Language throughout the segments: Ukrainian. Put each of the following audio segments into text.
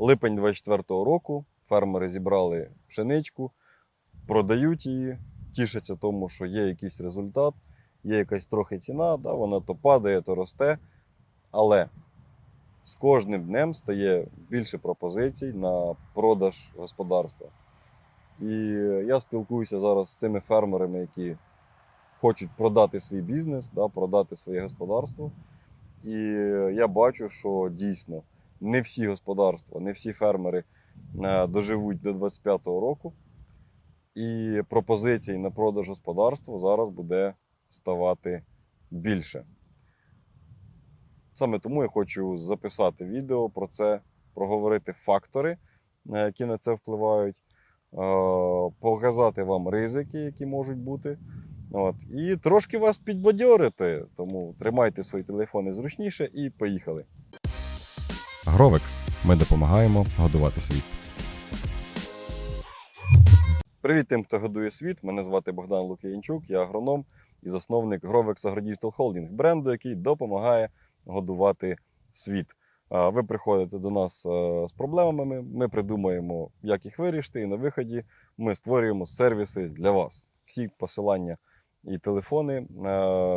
Липень 24-го року фермери зібрали пшеничку, продають її, тішаться тому, що є якийсь результат, є якась трохи ціна, да, вона то падає, то росте. Але з кожним днем стає більше пропозицій на продаж господарства. І я спілкуюся зараз з цими фермерами, які хочуть продати свій бізнес, да, продати своє господарство. І я бачу, що дійсно не всі господарства, не всі фермери е, доживуть до 25-го року. І пропозицій на продаж господарства зараз буде ставати більше. Саме тому я хочу записати відео про це, проговорити фактори, е, які на це впливають, е, показати вам ризики, які можуть бути. От, і трошки вас підбадьорити. Тому тримайте свої телефони зручніше і поїхали. Гровекс. Ми допомагаємо годувати світ. Привіт тим, хто годує світ. Мене звати Богдан Лук'янчук, я агроном і засновник Grovex AgroDigital Holding, бренду, який допомагає годувати світ. Ви приходите до нас з проблемами, ми придумаємо, як їх вирішити, і на виході ми створюємо сервіси для вас. Всі посилання і телефони,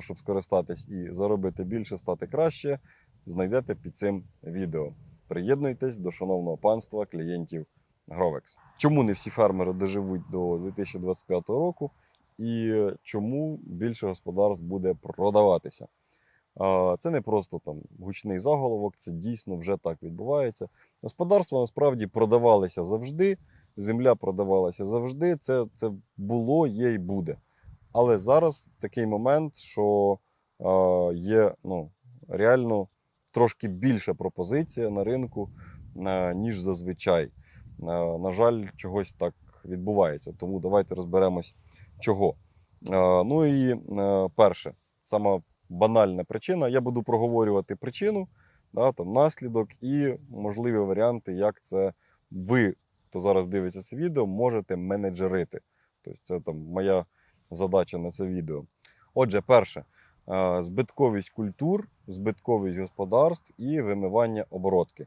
щоб скористатись і заробити більше, стати краще, знайдете під цим відео. Приєднуйтесь до шановного панства клієнтів Grovex. Чому не всі фермери доживуть до 2025 року, і чому більше господарств буде продаватися? Це не просто там гучний заголовок, це дійсно вже так відбувається. Господарства насправді продавалися завжди, земля продавалася завжди. Це, це було, є і буде. Але зараз такий момент, що а, є ну, реально трошки більша пропозиція на ринку, ніж зазвичай. Е, На жаль, чогось так відбувається. Тому давайте розберемось, чого. Е, Ну і е, перше, сама банальна причина. Я буду проговорювати причину, да, там, наслідок і можливі варіанти, як це ви, хто зараз дивиться це відео, можете менеджерити. Тобто, це там моя задача на це відео. Отже, перше, е, збитковість культур, збитковість господарств і вимивання оборотки.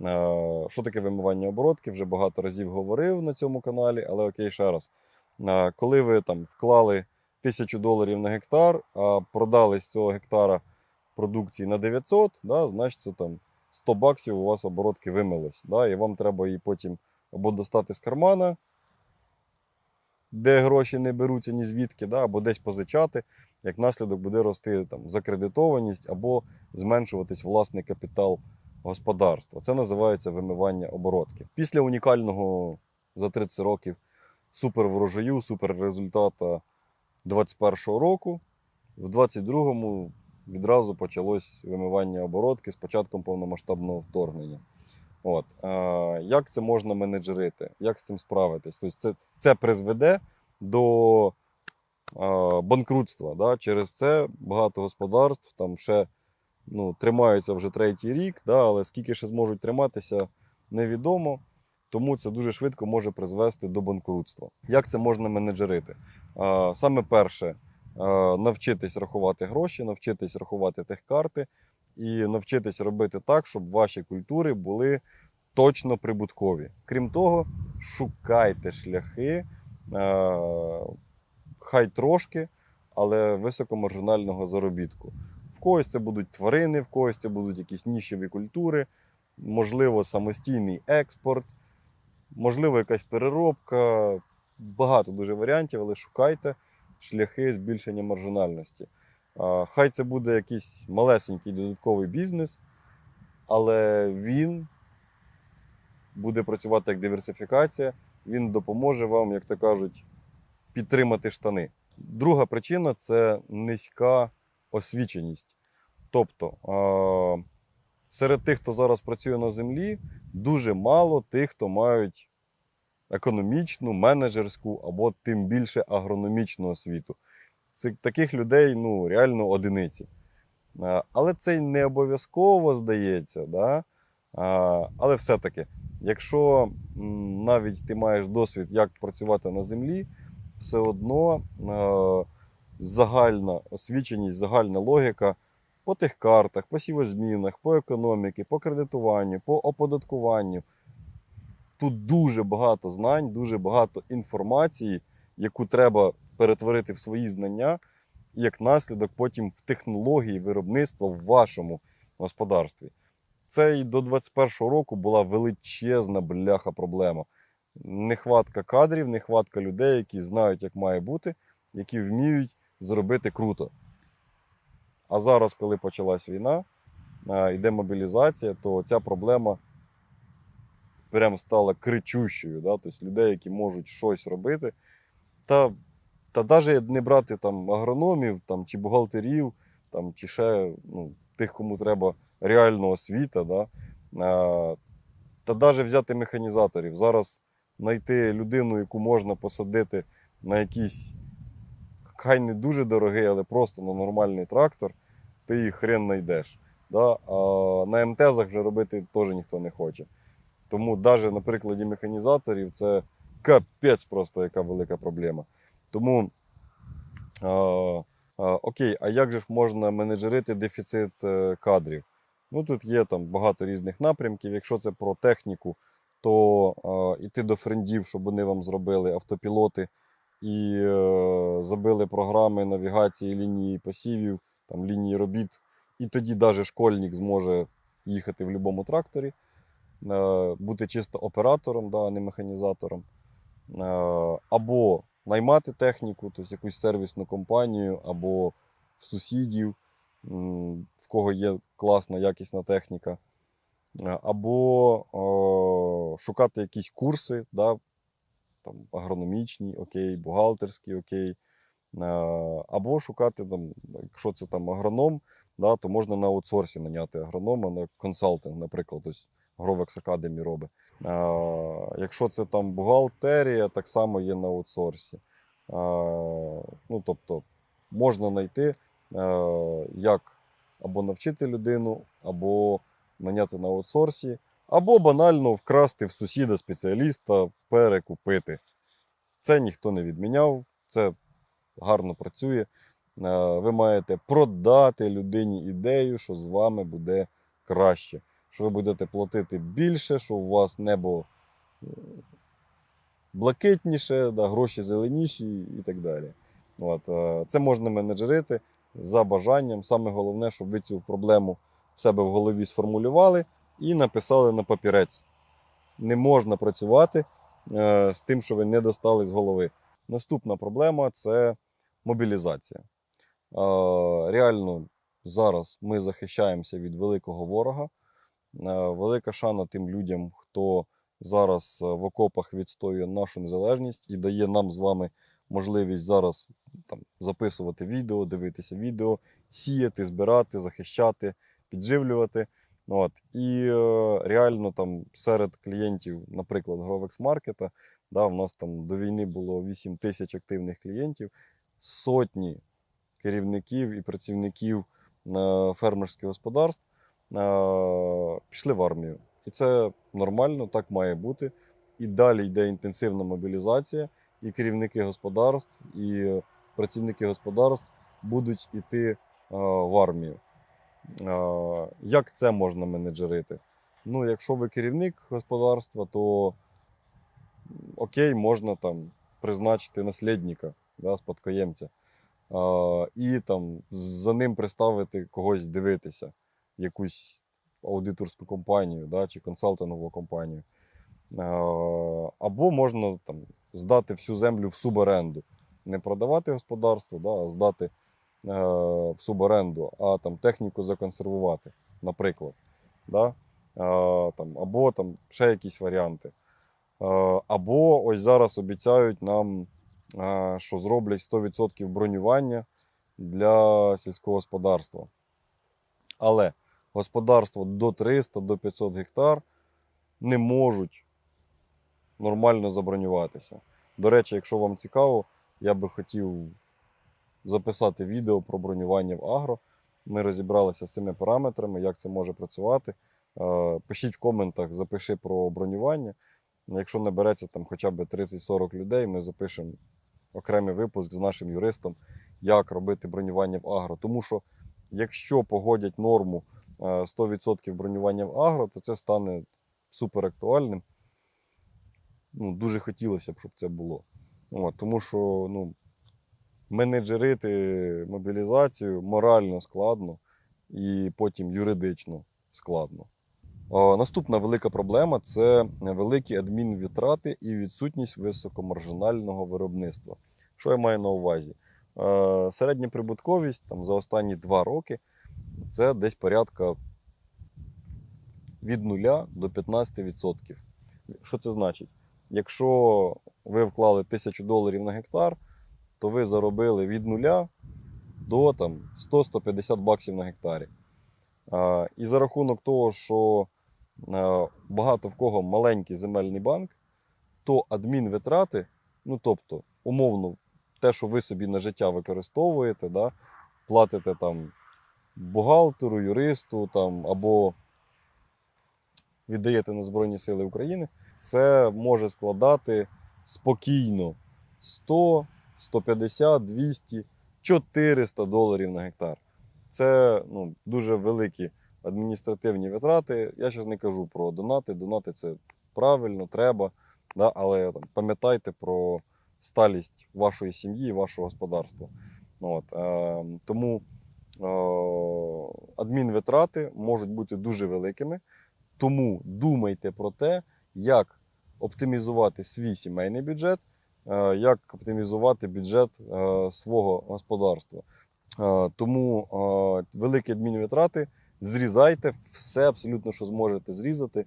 Е, Що таке вимивання оборотки? Вже багато разів говорив на цьому каналі, але окей, ще раз. Е, Коли ви там вклали тисячу доларів на гектар, а продали з цього гектара продукції на 900, да, значить це там 100 баксів у вас оборотки вимилось. Да, і вам треба її потім або достати з кармана, де гроші не беруться ні звідки, да, або десь позичати. Як наслідок буде рости там, закредитованість або зменшуватись власний капітал господарства. Це називається вимивання оборотки. Після унікального за 30 років суперврожаю, суперрезультата 21-го року, в 22-му відразу почалось вимивання оборотки з початком повномасштабного вторгнення. От. Е, як це можна менеджерити? Як з цим справитись? Тобто це, це призведе до е, банкрутства. Да? Через це багато господарств там ще ну, тримаються вже третій рік, да, але скільки ще зможуть триматися, невідомо. Тому це дуже швидко може призвести до банкрутства. Як це можна менеджерити? А, Саме перше, навчитись рахувати гроші, навчитись рахувати техкарти і навчитись робити так, щоб ваші культури були точно прибуткові. Крім того, шукайте шляхи, а, хай трошки, але високомаржинального заробітку. В когось це будуть тварини, в когось це будуть якісь нішеві культури, можливо, самостійний експорт, можливо, якась переробка. Багато дуже варіантів, але шукайте шляхи збільшення маржинальності. Хай це буде якийсь малесенький додатковий бізнес, але він буде працювати як диверсифікація, він допоможе вам, як то кажуть, підтримати штани. Друга причина це низька освіченість. Тобто серед тих, хто зараз працює на землі, дуже мало тих, хто мають економічну, менеджерську або тим більше агрономічну освіту. Таких людей ну, реально одиниці. Е, але це не обов'язково здається. Да? Е, але все-таки, якщо навіть ти маєш досвід, як працювати на землі, все одно. Е, загальна освіченість, загальна логіка по тих картах, по сівозмінах, по економіки, по кредитуванню, по оподаткуванню. тут дуже багато знань, дуже багато інформації, яку треба перетворити в свої знання, і як наслідок потім в технології виробництва в вашому господарстві. Це і до 21-го року була величезна бляха проблема. Нехватка кадрів, нехватка людей, які знають, як має бути, які вміють зробити круто. А зараз, коли почалась війна, йде мобілізація, то ця проблема прям стала кричущою. Да? Тобто людей, які можуть щось робити. Та, та навіть не брати там агрономів там, чи бухгалтерів, там, чи ще ну, тих, кому треба реальна освіта. Да? А, та навіть взяти механізаторів. Зараз знайти людину, яку можна посадити на якийсь, хай не дуже дорогий, але просто на нормальний трактор, ти їх хрен знайдеш. Да? А на МТЗах вже робити теж ніхто не хоче. Тому навіть на прикладі механізаторів це капець просто яка велика проблема. Тому а, а, окей, а як же можна менеджерити дефіцит е, кадрів? Ну тут є там багато різних напрямків. Якщо це про техніку, то а, іти до френдів, щоб вони вам зробили автопілоти і е, забили програми навігації лінії посівів, там лінії робіт. І тоді навіть школьник зможе їхати в будь-якому тракторі, е, бути чисто оператором, да, а не механізатором. Е, Або наймати техніку, тобто якусь сервісну компанію, або в сусідів, в кого є класна, якісна техніка. Е, Або о, шукати якісь курси, да, там, агрономічні, окей, бухгалтерські, окей. Е, Або шукати, там, якщо це там агроном, да, то можна на аутсорсі наняти агронома на консалтинг, наприклад, ось Grovex Academy робить. Якщо це там бухгалтерія, так само є на аутсорсі. Ну, тобто, можна знайти, а, як або навчити людину, або наняти на аутсорсі, або банально вкрасти в сусіда спеціаліста, перекупити. Це ніхто не відміняв, це гарно працює. Е, ви маєте продати людині ідею, що з вами буде краще, що ви будете платити більше, що у вас небо е, блакитніше, да, гроші зеленіші і так далі. От, е, це можна менеджерити за бажанням. Саме головне, щоб ви цю проблему в себе в голові сформулювали і написали на папірець. Не можна працювати е, з тим, що ви не достали з голови. Наступна проблема це мобілізація. Е, реально зараз ми захищаємося від великого ворога. Е, велика шана тим людям, хто зараз е, в окопах відстоює нашу незалежність і дає нам з вами можливість зараз там, записувати відео, дивитися відео, сіяти, збирати, захищати, підживлювати. От. І е, реально там серед клієнтів, наприклад, Grovex Market, да, в нас там до війни було 8 тисяч активних клієнтів, сотні керівників і працівників е, фермерських господарств пішли в армію. І це нормально, так має бути. І далі йде інтенсивна мобілізація, і керівники господарств, і працівники господарств будуть йти е, в армію. Е, Як це можна менеджерити? Ну, якщо ви керівник господарства, то окей, можна там призначити наслідника, да, спадкоємця. І там за ним приставити когось дивитися, якусь аудиторську компанію да, чи консалтингову компанію. Або можна там, здати всю землю в суборенду. Не продавати господарство, да, а здати е, в суборенду, а там техніку законсервувати, наприклад. Да? А, там, або там ще якісь варіанти. А, або ось зараз обіцяють нам а, що зроблять 100% бронювання для сільського господарства. Але господарство до 300 до 500 гектар не можуть нормально забронюватися. До речі, якщо вам цікаво, я би хотів записати відео про бронювання в агро. Ми розібралися з цими параметрами, як це може працювати. Е, Пишіть в коментах, запиши про бронювання. Якщо набереться там хоча б 30-40 людей, ми запишемо окремий випуск з нашим юристом, як робити бронювання в агро. Тому що якщо погодять норму 100% бронювання в агро, то це стане супер актуальним. ну, дуже хотілося б, щоб це було. От, тому що ну, менеджерити мобілізацію морально складно і потім юридично складно. А, Наступна велика проблема це великі адмінвітрати і відсутність високомаржинального виробництва. Що я маю на увазі? Е, Середня прибутковість там, за останні два роки це десь порядка від 0 до 15%. Що це значить? Якщо ви вклали 1000 доларів на гектар, то ви заробили від 0 до там, 100-150 баксів на гектарі. І за рахунок того, що багато в кого маленький земельний банк, то адмінвитрати, ну тобто, умовно, те, що ви собі на життя використовуєте, да, платите там бухгалтеру, юристу там, або віддаєте на Збройні Сили України, це може складати спокійно 100, 150, 200, 400 доларів на гектар. Це ну, дуже великі адміністративні витрати. Я зараз не кажу про донати. Донати це правильно, треба. Да? Але там, пам'ятайте про сталість вашої сім'ї вашого господарства. От, е, тому адмінвитрати можуть бути дуже великими. Тому думайте про те, як оптимізувати свій сімейний бюджет, е, як оптимізувати бюджет е, свого господарства. Е, Тому е, великі адмінвитрати зрізайте все абсолютно, що зможете зрізати.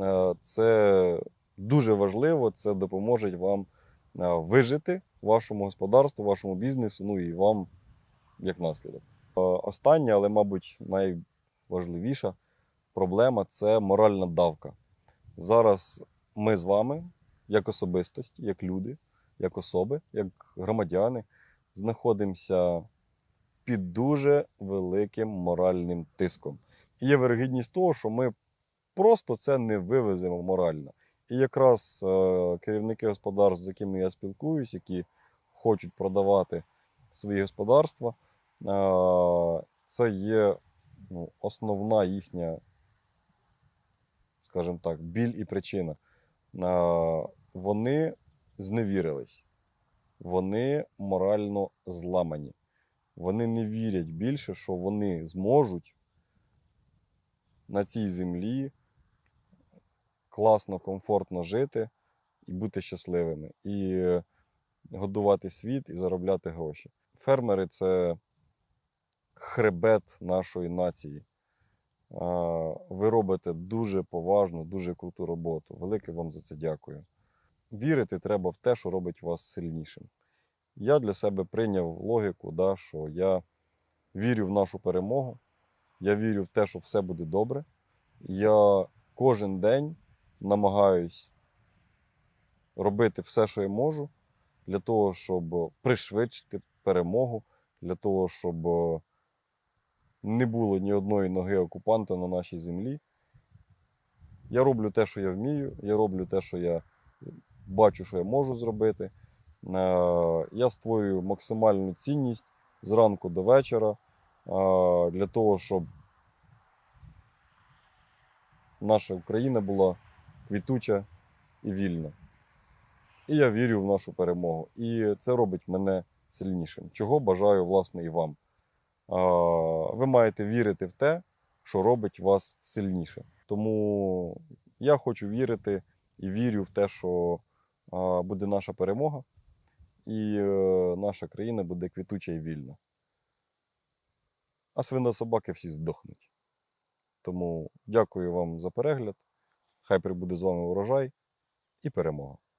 Е, Це дуже важливо, це допоможе вам е, вижити вашому господарству, вашому бізнесу, ну і вам як наслідок. Е, Останнє, але, мабуть, найважливіша проблема це моральна давка. Зараз ми з вами, як особистості, як люди, як особи, як громадяни, знаходимося під дуже великим моральним тиском. І є вирогідність того, що ми просто це не вивеземо морально. І якраз е, керівники господарств, з якими я спілкуюсь, які хочуть продавати свої господарства, це є ну, основна їхня, скажімо так, біль і причина. Вони зневірились, вони морально зламані. Вони не вірять більше, що вони зможуть на цій землі класно, комфортно жити і бути щасливими, і годувати світ, і заробляти гроші. Фермери це хребет нашої нації. Ви робите дуже поважну, дуже круту роботу. Велике вам за це дякую. Вірити треба в те, що робить вас сильнішим. Я для себе прийняв логіку, да, що я вірю в нашу перемогу, я вірю в те, що все буде добре. Я кожен день намагаюсь робити все, що я можу, для того, щоб пришвидшити перемогу, для того, щоб не було ні одної ноги окупанта на нашій землі. Я роблю те, що я вмію, я роблю те, що я бачу, що я можу зробити. Е, Я створюю максимальну цінність зранку до вечора е, для того, щоб наша Україна була квітуча і вільна. І я вірю в нашу перемогу. І це робить мене сильнішим. Чого бажаю, власне, і вам. Ви маєте вірити в те, що робить вас сильніше. Тому я хочу вірити і вірю в те, що буде наша перемога, і е, наша країна буде квітуча і вільна. А свинособаки всі здохнуть. Тому дякую вам за перегляд. Хай прибуде з вами урожай і перемога.